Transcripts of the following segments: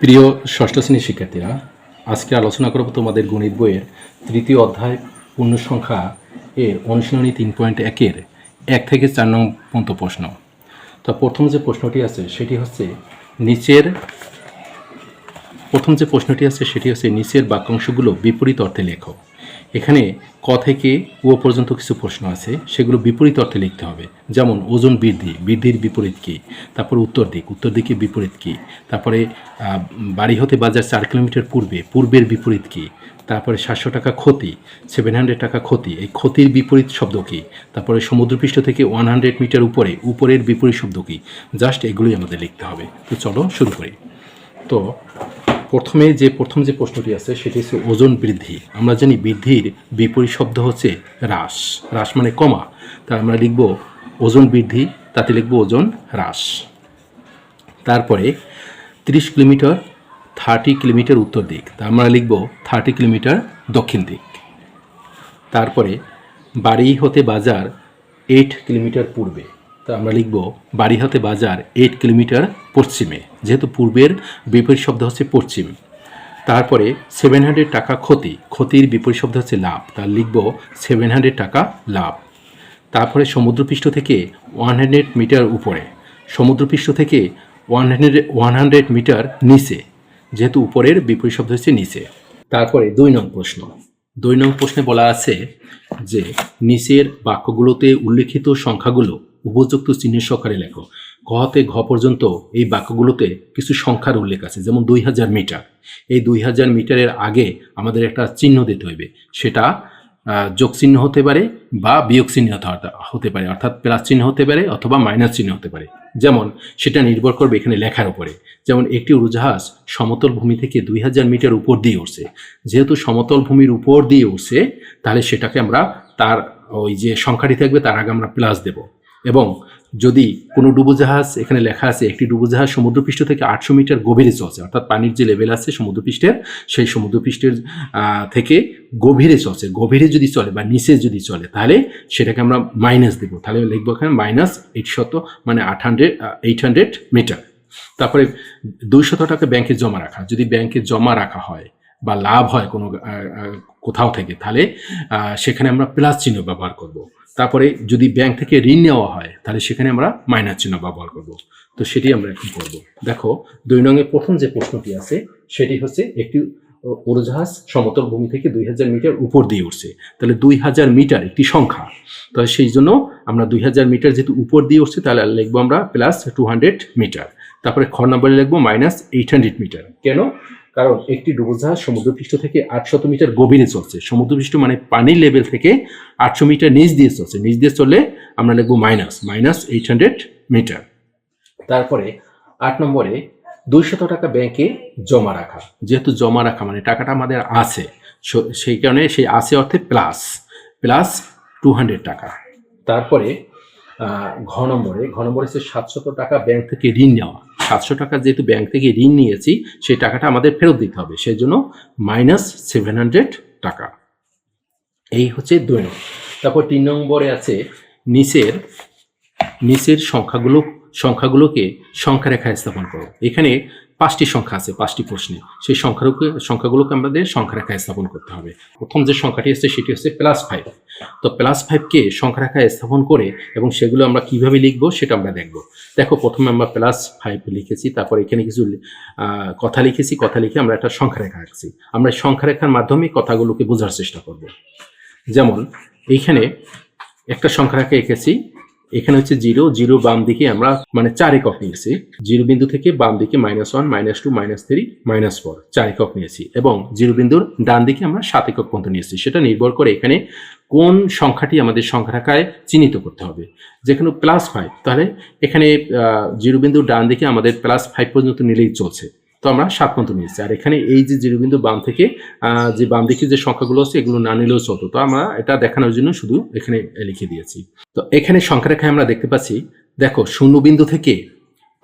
প্রিয় ষষ্ঠ শ্রেণির শিক্ষার্থীরা, আজকে আলোচনা করব তোমাদের গণিত বইয়ের তৃতীয় অধ্যায় পূর্ণ সংখ্যা এর অনুশীলনী তিন পয়েন্ট একের এক থেকে চার নং পর্যন্ত প্রশ্ন। তো প্রথম যে প্রশ্নটি আছে, সেটি হচ্ছে নিচের প্রথম যে প্রশ্নটি আছে, সেটি হচ্ছে নিচের বাক্যাংশগুলো বিপরীত অর্থে লেখো। এখানে ক থেকে ও পর্যন্ত কিছু প্রশ্ন আছে, সেগুলো বিপরীত অর্থে লিখতে হবে। যেমন, ওজন বৃদ্ধি, বৃদ্ধির বিপরীত কী? তারপর উত্তর দিক, উত্তর দিকে বিপরীত কী? তারপরে বাড়ি হতে বাজার চার কিলোমিটার পূর্বে, পূর্বের বিপরীত কী? তারপরে সাতশো টাকা ক্ষতি সেভেন হান্ড্রেড টাকা ক্ষতি, এই ক্ষতির বিপরীত শব্দ কী? তারপরে সমুদ্রপৃষ্ঠ থেকে ওয়ান হান্ড্রেড মিটার উপরে, উপরের বিপরীত শব্দ কী? জাস্ট এগুলোই আমাদের লিখতে হবে। তো চলো শুরু করি। তো প্রথমে যে প্রথম যে প্রশ্নটি আছে, সেটি হচ্ছে ওজন বৃদ্ধি। আমরা জানি বৃদ্ধির বিপরীত শব্দ হচ্ছে হ্রাস। হ্রাস মানে কমা। তা আমরা লিখব ওজন বৃদ্ধি, তাতে লিখব ওজন হ্রাস। তারপরে তিরিশ কিলোমিটার, থার্টি কিলোমিটার উত্তর দিক। তা আমরা লিখব থার্টি কিলোমিটার দক্ষিণ দিক। তারপরে বাড়ি হতে বাজার, এইট কিলোমিটার পূর্বে। তা আমরা লিখব বাড়ি হতে বাজার এইট কিলোমিটার পশ্চিমে, যেহেতু পূর্বের বিপরীত শব্দ হচ্ছে পশ্চিম। তারপরে সেভেন হান্ড্রেড টাকা ক্ষতি, ক্ষতির বিপরীত শব্দ হচ্ছে লাভ। তা লিখব সেভেন হান্ড্রেড টাকা লাভ। তারপরে সমুদ্রপৃষ্ঠ থেকে ওয়ান হান্ড্রেড মিটার উপরে, সমুদ্রপৃষ্ঠ থেকে one hundred one hundred metre নিচে, যেহেতু উপরের বিপরীত শব্দ হচ্ছে নিচে। তারপরে দুই নং প্রশ্ন। দুই নং প্রশ্নে বলা আছে যে, নিচের বাক্যগুলোতে উল্লেখিত সংখ্যাগুলো উপযুক্ত চিহ্নের সহকারে লেখো ক হতে ঘ পর্যন্ত এই বাক্যগুলোতে কিছু সংখ্যার উল্লেখ আছে, যেমন দুই হাজার মিটার। এই দুই হাজার মিটারের আগে আমাদের একটা চিহ্ন দিতে হইবে। সেটা যোগ চিহ্ন হতে পারে বা বিয়োগ চিহ্ন হতে পারে, অর্থাৎ প্লাস চিহ্ন হতে পারে অথবা মাইনাস চিহ্ন হতে পারে। যেমন, সেটা নির্ভর করবে এখানে লেখার উপরে। যেমন, একটি উড়োজাহাজ সমতল ভূমি থেকে দুই হাজার মিটার উপর দিয়ে উঠছে যেহেতু সমতল ভূমির উপর দিয়ে উঠছে তাহলে সেটাকে আমরা তার, ওই যে সংখ্যাটি থাকবে, তার আগে আমরা প্লাস দেব। এবং যদি কোনো ডুবোজাহাজ এখানে লেখা আছে, একটি ডুবোজাহাজ সমুদ্রপৃষ্ঠ থেকে আটশো মিটার গভীরে চলছে, অর্থাৎ পানির যে লেভেল আছে সমুদ্রপৃষ্ঠের, সেই সমুদ্রপৃষ্ঠের থেকে গভীরে চলছে, গভীরে যদি চলে বা নিচে যদি চলে, তাহলে সেটাকে আমরা মাইনাস দেবো তাহলে লিখব এখানে মাইনাস এইট শত মানে আট হান্ড্রেড এইট হান্ড্রেড মিটার তারপরে দুইশত টাকা ব্যাংকে জমা রাখা, যদি ব্যাংকে জমা রাখা হয় বা লাভ হয় কোনো কোথাও থেকে, তাহলে সেখানে আমরা প্লাস চিহ্ন ব্যবহার করব। তারপরে যদি ব্যাংক থেকে ঋণ নেওয়া হয়, তাহলে সেখানে আমরা মাইনাস চিহ্ন ব্যবহার করব। তো সেটি আমরা এখন করব। দেখো, দুই নঙের প্রথম যে প্রশ্নটি আছে, সেটি হচ্ছে একটি উড়োজাহাজ সমতল ভূমি থেকে দুই হাজার মিটার উপর দিয়ে উঠছে তাহলে দুই হাজার মিটার একটি সংখ্যা। তাহলে সেই জন্য আমরা দুই হাজার মিটার যেহেতু উপর দিয়ে উঠছে তাহলে লিখব আমরা প্লাস টু হান্ড্রেড মিটার তারপরে খ নম্বরে লিখব মাইনাস এইট হান্ড্রেড মিটার কেন? কারণ একটি ডুবোজাহাজ সমুদ্রপৃষ্ঠ থেকে আটশত মিটার গভীরে চলছে। সমুদ্রপৃষ্ঠ মানে পানির লেভেল থেকে আটশো মিটার নিচ দিয়ে চলছে। নিচ দিয়ে চললে আমরা লিখব minus minus eight hundred metre তারপরে আট নম্বরে দুইশত টাকা ব্যাংকে জমা রাখা। যেহেতু জমা রাখা মানে টাকাটা আমাদের আছে সেই কারণে সেই আছে অর্থে প্লাস প্লাস টু হান্ড্রেড টাকা। তারপরে ঘ নম্বরে নম্বরে হচ্ছে সাতশত টাকা ব্যাংক থেকে ঋণ নেওয়া। সাতশো টাকা যেহেতু ব্যাংক থেকে ঋণ নিয়েছি, সেই টাকাটা আমাদের ফেরত দিতে হবে। সেই জন্য মাইনাস সেভেন হান্ড্রেড টাকা। এই হচ্ছে দুই নম্বর। তারপর তিন নম্বরে আছে নিচের নিচের সংখ্যাগুলো সংখ্যাগুলোকে সংখ্যা রেখায় স্থাপন করো। এখানে পাঁচটি সংখ্যা আছে, পাঁচটি প্রশ্নে। সেই সংখ্যাগুলোকে সংখ্যাগুলোকে আমাদের সংখ্যা রেখায় স্থাপন করতে হবে। প্রথম যে সংখ্যাটি আছে, সেটি হচ্ছে প্লাস ফাইভ তো প্লাস ফাইভকে সংখ্যা রেখায় স্থাপন করে এবং সেগুলো আমরা কীভাবে লিখব, সেটা আমরা দেখব। দেখো, প্রথমে আমরা প্লাস ফাইভ লিখেছি, তারপর এখানে কিছু কথা লিখেছি। কথা লিখে আমরা একটা সংখ্যা রেখা রাখছি আমরা সংখ্যা রেখার মাধ্যমে কথাগুলোকে বোঝার চেষ্টা করব। যেমন, এইখানে একটা সংখ্যা রেখা এঁকেছি এখানে হচ্ছে জিরো জিরো বাম দিকে আমরা মানে চার একক নিয়েছি। জিরো বিন্দু থেকে বাম দিকে minus one minus two minus three minus four চার একক নিয়েছি। এবং জিরো বিন্দুর ডান দিকে আমরা সাত একক পর্যন্ত নিয়েছি। সেটা নির্ভর করে এখানে কোন সংখ্যাটি আমাদের সংখ্যা রেখায় চিহ্নিত করতে হবে। যেখানে প্লাস ফাইভ তাহলে এখানে জিরো বিন্দুর ডান দিকে আমাদের প্লাস ফাইভ পর্যন্ত নিলেই চলছে। তো আমরা সাত পর্যন্ত নিয়েছি আর এখানে এই যে জিরো বিন্দু বাম থেকে যে বাম দিকে যে সংখ্যাগুলো আছে, এগুলো না নিলেও চলতো। তো আমরা এটা দেখানোর জন্য শুধু এখানে লিখে দিয়েছি। তো এখানে সংখ্যা রেখায় আমরা দেখতে পাচ্ছি, দেখো শূন্য বিন্দু থেকে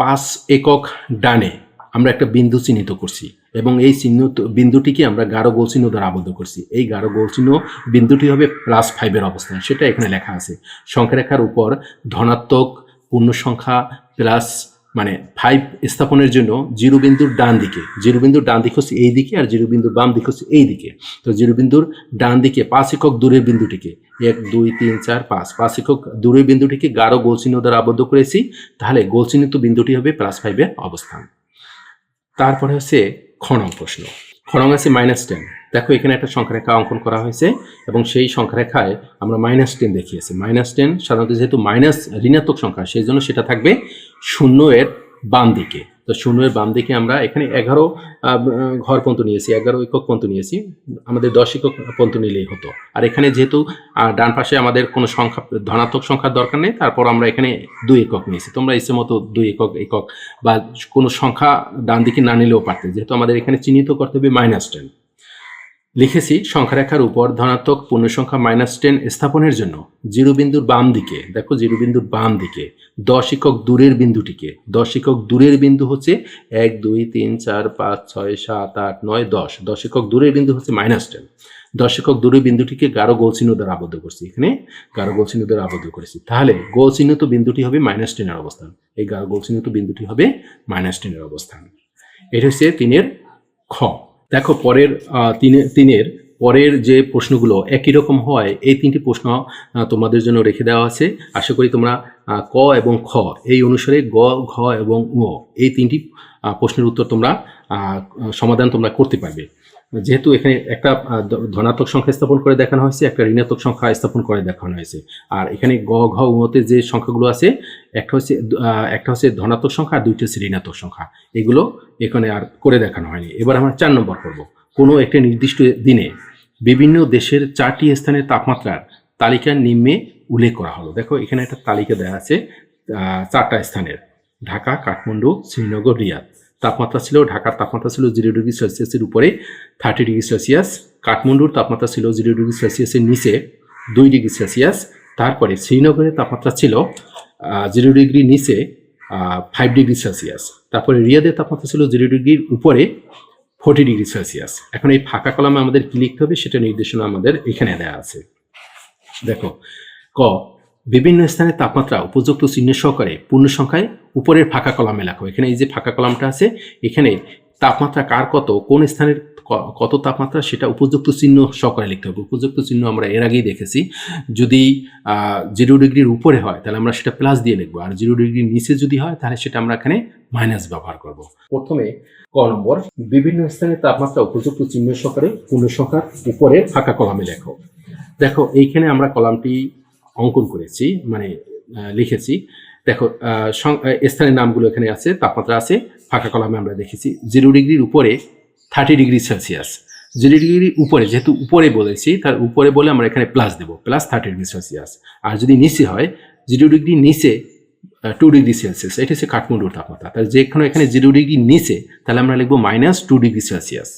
পাঁচ একক ডানে আমরা একটা বিন্দু চিহ্নিত করছি এবং এই চিহ্ন বিন্দুটিকে আমরা গাঢ় গোল চিহ্ন দ্বারা আবদ্ধ করছি। এই গাঢ় গোল চিহ্ন বিন্দুটি হবে প্লাস ফাইভের অবস্থান, সেটা এখানে লেখা আছে। সংখ্যা রেখার উপর ধনাত্মক পূর্ণ সংখ্যা প্লাস মানে ফাইভ স্থাপনের জন্য জিরো বিন্দুর ডান দিকে জিরো বিন্দুর ডান দিক হচ্ছে এই দিকে আর জিরো বিন্দুর বাম দিক হচ্ছে এই দিকে। তো জিরো বিন্দুর ডান দিকে পাঁচ একক দূরের বিন্দুটিকে, এক, দুই, তিন, চার, পাঁচ পাঁচ একক দূরের বিন্দুটিকে গাঢ় গোলচিহ্ন দ্বারা আবদ্ধ করেছি, তাহলে গোলচিহ্নিত বিন্দুটি হবে প্লাস ফাইভের অবস্থান। তারপরে হচ্ছে খনং প্রশ্ন। খনং আছে মাইনাস টেন দেখো, এখানে একটা সংখ্যারেখা অঙ্কন করা হয়েছে এবং সেই সংখ্যারেখায় আমরা মাইনাস টেন দেখিয়েছি। মাইনাস টেন সাধারণত যেহেতু মাইনাস ঋণাত্মক সংখ্যা, সেই জন্য সেটা থাকবে শূন্য এর বাম দিকে। তো শূন্য এর বাম দিকে আমরা এখানে এগারো ঘর পন্ত নিয়েছি, এগারো একক পর্যন্ত নিয়েছি। আমাদের দশ একক পন্ত নিলেই হতো। আর এখানে যেহেতু ডান পাশে আমাদের কোনো সংখ্যা, ধনাত্মক সংখ্যার দরকার নেই, তারপর আমরা এখানে দুই একক নিয়েছি। তোমরা ইচ্ছে মতো দুই একক একক বা কোনো সংখ্যা ডান দিকে না নিলেও পারতে। যেহেতু আমাদের এখানে চিহ্নিত করতে হবে মাইনাস টেন লিখেছি সংখ্যারেখার উপর ধনাত্মক পূর্ণ সংখ্যা মাইনাস টেন স্থাপনের জন্য। জিরো বিন্দুর বাম দিকে দেখো জিরো বিন্দুর বাম দিকে দশ একক দূরের বিন্দুটিকে। দশ একক দূরের বিন্দু হচ্ছে এক, দুই, তিন, চার, পাঁচ, ছয়, সাত, আট, নয়, দশ। দশ একক দূরের বিন্দু হচ্ছে মাইনাস টেন দশ একক দূরের বিন্দুটিকে গাঢ় গোল চিহ্ন দ্বারা আবদ্ধ করছি। এখানে গাঢ় গোল চিহ্ন দ্বারা আবদ্ধ করেছি। তাহলে গোল চিহ্নিত বিন্দুটি হবে মাইনাস টেনের অবস্থান। এই গাঢ় চিহ্নিত বিন্দুটি হবে মাইনাস টেনের অবস্থান। এটা হচ্ছে তিনের খ। দেখো, পরের তিনের, পরের যে প্রশ্নগুলো একই রকম হয়, এই তিনটি প্রশ্ন তোমাদের জন্য রেখে দেওয়া আছে। আশা করি তোমরা ক এবং খ, এই অনুসারে গ, ঘ এবং ঙ, এই তিনটি প্রশ্নের উত্তর তোমরা সমাধান তোমরা করতে পারবে। যেহেতু এখানে একটা ধনাত্মক সংখ্যা স্থাপন করে দেখানো হয়েছে, একটা ঋণাত্মক সংখ্যা স্থাপন করে দেখানো হয়েছে। আর এখানে গ, ঘ উতে যে সংখ্যাগুলো আছে, একটা হচ্ছে একটা হচ্ছে ধনাত্মক সংখ্যা আর দুইটা হচ্ছে ঋণাত্মক সংখ্যা। এগুলো এখানে আর করে দেখানো হয়নি। এবার আমরা চার নম্বর করব। কোনো একটি নির্দিষ্ট দিনে বিভিন্ন দেশের চারটি স্থানের তাপমাত্রার তালিকা নিম্নে উল্লেখ করা হলো। দেখো, এখানে একটা তালিকা দেওয়া আছে চারটা স্থানের। ঢাকা, কাঠমান্ডু, শ্রীনগর, রিয়াদ। তাপমাত্রা ছিল, ঢাকার তাপমাত্রা ছিল জিরো ডিগ্রি সেলসিয়াসের উপরে থার্টি ডিগ্রি সেলসিয়াস কাঠমান্ডুর তাপমাত্রা ছিল জিরো ডিগ্রি সেলসিয়াসের নিচে, দুই ডিগ্রি সেলসিয়াস তারপরে শ্রীনগরের তাপমাত্রা ছিল জিরো ডিগ্রি নিচে ফাইভ ডিগ্রি সেলসিয়াস তারপরে রিয়াদের তাপমাত্রা ছিল জিরো ডিগ্রির উপরে ফোর্টি ডিগ্রি সেলসিয়াস এখন এই ফাঁকা কলামে আমাদের কি লিখতে হবে সেটা নির্দেশনা আমাদের এখানে দেওয়া আছে। দেখো, ক বিভিন্ন স্থানে তাপমাত্রা উপযুক্ত চিহ্ন সহকারে পূর্ণ সংখ্যায় উপরের ফাঁকা কলামে লেখো এখানে এই যে ফাঁকা কলামটা আছে, এখানে তাপমাত্রা কার কত, কোন স্থানের কত তাপমাত্রা, সেটা উপযুক্ত চিহ্ন সহকারে লিখতে হবে। উপযুক্ত চিহ্ন আমরা এর আগেই দেখেছি। যদি জিরো ডিগ্রির উপরে হয়, তাহলে আমরা সেটা প্লাস দিয়ে লিখব। আর জিরো ডিগ্রির নিচে যদি হয়, তাহলে সেটা আমরা এখানে মাইনাস ব্যবহার করব। প্রথমে ক নম্বর, বিভিন্ন স্থানের তাপমাত্রা উপযুক্ত চিহ্ন সহকারে পূর্ণ সংখ্যার উপরে ফাঁকা কলামে লেখো। দেখো, এইখানে আমরা কলামটি অঙ্কন করেছি মানে লিখেছি। দেখো স্থানের নামগুলো এখানে আছে, তাপমাত্রা আছে, ফাঁকা কলামে আমরা দেখেছি জিরো ডিগ্রির উপরে থার্টি ডিগ্রি সেলসিয়াস জিরো ডিগ্রির উপরে, যেহেতু উপরে বলেছি, তার উপরে বলে আমরা এখানে প্লাস দেবো প্লাস থার্টি ডিগ্রি সেলসিয়াস আর যদি নিচে হয় জিরো ডিগ্রি নিচে টু ডিগ্রি সেলসিয়াস এটা হচ্ছে কাঠমান্ডুর তাপমাত্রা। তাহলে যেখানে এখানে জিরো ডিগ্রি নিচে, তাহলে আমরা লিখব মাইনাস টু ডিগ্রি সেলসিয়াস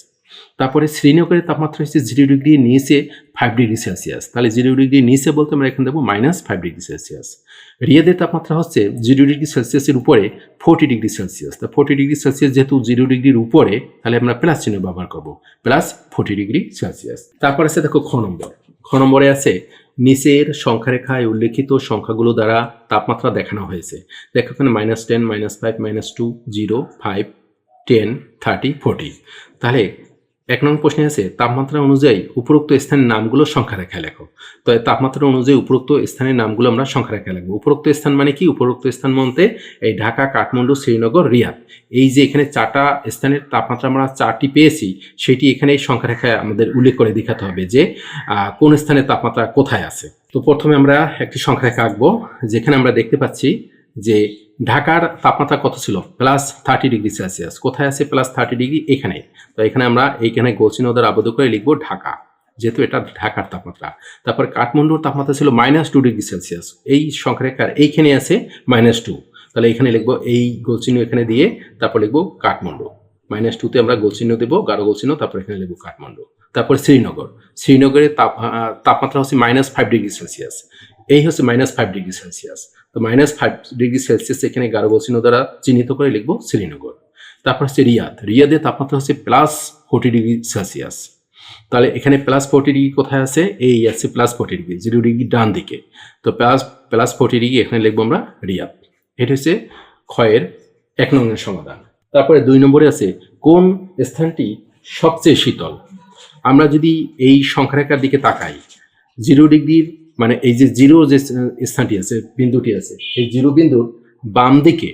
তারপরে শ্রীনগরের তাপমাত্রা হচ্ছে জিরো ডিগ্রি নিচে ফাইভ ডিগ্রি সেলসিয়াস তাহলে জিরো ডিগ্রি নিচে বলতে আমরা এখানে দেবো মাইনাস ফাইভ ডিগ্রি সেলসিয়াস রিয়াদের তাপমাত্রা হচ্ছে জিরো ডিগ্রি সেলসিয়াসের উপরে ফোর্টি ডিগ্রি সেলসিয়াস তা ফোর্টি ডিগ্রি সেলসিয়াস যেহেতু জিরো ডিগ্রির উপরে, তাহলে আমরা প্লাস চিহ্ন ব্যবহার করব। প্লাস ফোর্টি ডিগ্রি সেলসিয়াস তারপর আছে দেখো খ নম্বর। খ নম্বরে আছে নিচের সংখ্যারেখায় উল্লেখিত সংখ্যাগুলো দ্বারা তাপমাত্রা দেখানো হয়েছে। দেখো এখানে minus ten minus five minus two zero five ten thirty forty তাহলে এক নম্বর প্রশ্নে আছে, তাপমাত্রা অনুযায়ী উপরোক্ত স্থানের নামগুলো সংখ্যা রেখায় লেখো। তো তাপমাত্রা অনুযায়ী উপরোক্ত স্থানের নামগুলো আমরা সংখ্যা রেখায় লিখব। উপরোক্ত স্থান মানে কি? উপরোক্ত স্থান বলতে এই ঢাকা, কাঠমান্ডু, শ্রীনগর, রিয়াদ। এই যে এখানে চারটা স্থানের তাপমাত্রা আমরা চারটি পেয়েছি, সেটি এখানে এই সংখ্যা রেখায় আমাদের উল্লেখ করে দেখাতে হবে যে কোন স্থানের তাপমাত্রা কোথায় আছে। তো প্রথমে আমরা একটি সংখ্যা রেখা আঁকবো, যেখানে আমরা দেখতে পাচ্ছি যে ঢাকার তাপমাত্রা কত ছিল? প্লাস থার্টি ডিগ্রি সেলসিয়াস কোথায় আছে প্লাস থার্টি ডিগ্রি এখানে। তো এখানে আমরা এইখানে গোচিন ওদের আবদ্ধ করে লিখব ঢাকা। যেহেতু এটা ঢাকার তাপমাত্রা। তারপর কাঠমান্ডুর তাপমাত্রা ছিল মাইনাস টু ডিগ্রি সেলসিয়াস এই সংখ্যারেখার এইখানে আছে মাইনাস টু তাহলে এখানে লিখব এই গোলচিহ্ন এখানে দিয়ে তারপর লিখব কাঠমান্ডু। মাইনাস টুতে আমরা গোলচিহ্ন দেবো, গাঢ় গোলচিহ্ন, তারপর এখানে লিখব কাঠমান্ডু। তারপর শ্রীনগর। শ্রীনগরের তাপ তাপমাত্রা হচ্ছে মাইনাস ফাইভ ডিগ্রি সেলসিয়াস এই হচ্ছে মাইনাস ফাইভ ডিগ্রি সেলসিয়াস তো মাইনাস ফাইভ ডিগ্রি সেলসিয়াস এখানে গোলচিহ্ন দ্বারা চিহ্নিত করে লিখব শ্রীনগর। তারপর হচ্ছে রিয়াদ। রিয়াদের তাপমাত্রা হচ্ছে প্লাস ফোর্টি ডিগ্রি সেলসিয়াস তাহলে এখানে প্লাস ফোর্টি ডিগ্রি কোথায় আছে? এই আছে plus forty degree zero degree ডান দিকে। তো প্লাস প্লাস ফোর্টি ডিগ্রি এখানে লিখব আমরা রিয়াদ। এটা হচ্ছে ক্ষয়ের এক নম্বরের সমাধান। তারপরে দুই নম্বরে আছে কোন স্থানটি সবচেয়ে শীতল? আমরা যদি এই সংখ্যারেখার দিকে তাকাই জিরো ডিগ্রির মানে এই যে জিরো যে স্থানটি আছে, বিন্দুটি আছে, এই জিরো বিন্দুর বাম দিকে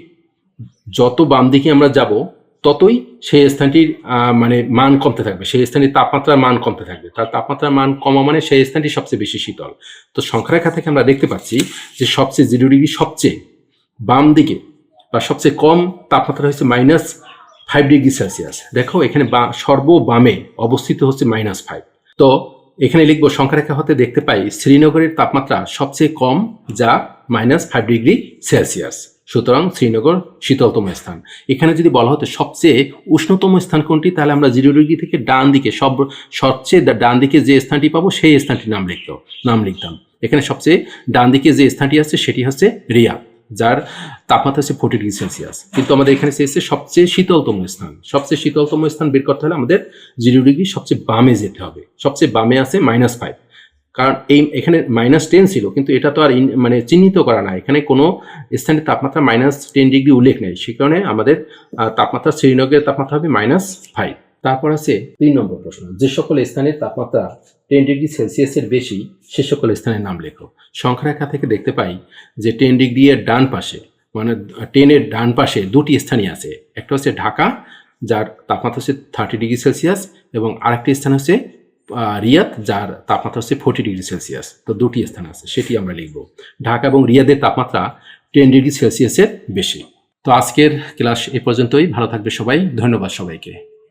যত বাম দিকে আমরা যাব, ততই সেই স্থানটির মানে মান কমতে থাকবে। সেই স্থানটির তাপমাত্রার মান কমতে থাকবে। তার তাপমাত্রার মান কমা মানে সেই স্থানটি সবচেয়ে বেশি শীতল। তো সংখ্যারেখা থেকে আমরা দেখতে পাচ্ছি যে সবচেয়ে জিরো ডিগ্রি সবচেয়ে বাম দিকে বা সবচেয়ে কম তাপমাত্রা হচ্ছে মাইনাস ফাইভ ডিগ্রি সেলসিয়াস। দেখো এখানে বা, সর্ববামে অবস্থিত হচ্ছে মাইনাস ফাইভ। তো এখানে লিখব, সংখ্যারেখা হতে দেখতে পাই শ্রীনগরের তাপমাত্রা সবচেয়ে কম, যা মাইনাস ফাইভ ডিগ্রি সেলসিয়াস সুতরাং শ্রীনগর শীতলতম স্থান। এখানে যদি বলা হতো সবচেয়ে উষ্ণতম স্থান কোনটি, তাহলে আমরা জিরো ডিগ্রি থেকে ডান দিকে, সব, সবচেয়ে ডান দিকে যে স্থানটি পাবো, সেই স্থানটির নাম লিখত নাম লিখতাম। এখানে সবচেয়ে ডান দিকে যে স্থানটি আছে, সেটি হচ্ছে রিয়া। যার তাপমাত্রা হচ্ছে ফোর্টি ডিগ্রি সেলসিয়াস কিন্তু আমাদের এখানে চেয়েছে সবচেয়ে শীতলতম স্থান। সবচেয়ে শীতলতম স্থান বের করতে হলে আমাদের জিরো ডিগ্রি সবচেয়ে বামে যেতে হবে। সবচেয়ে বামে আছে মাইনাস ফাইভ কারণ এই এখানে মাইনাস টেন ছিল, কিন্তু এটা তো আর মানে চিহ্নিত করা না এখানে কোনো স্থানের তাপমাত্রা মাইনাস টেন ডিগ্রি উল্লেখ নেই। সে কারণে আমাদের তাপমাত্রা শ্রীনগরের তাপমাত্রা হবে মাইনাস ফাইভ তারপর আছে তিন নম্বর প্রশ্ন। যে সকল স্থানের তাপমাত্রা টেন ডিগ্রি সেলসিয়াসের বেশি, সে সকল স্থানের নাম লেখো। সংখ্যারেখা থেকে দেখতে পাই যে টেন ডিগ্রি এর ডান পাশে মানে টেনের ডান পাশে দুটি স্থানই আছে। একটা হচ্ছে ঢাকা, যার তাপমাত্রা হচ্ছে থার্টি ডিগ্রি সেলসিয়াস, এবং আরেকটি স্থান হচ্ছে রিয়াদ, যার তাপমাত্রা হচ্ছে ফোর্টি ডিগ্রি সেলসিয়াস। তো দুটি স্থান আছে, সেটি আমরা লিখব। ঢাকা এবং রিয়াদের তাপমাত্রা টেন ডিগ্রি সেলসিয়াসের বেশি। তো আজকের ক্লাস এ পর্যন্তই। ভালো থাকবে সবাই। ধন্যবাদ সবাইকে।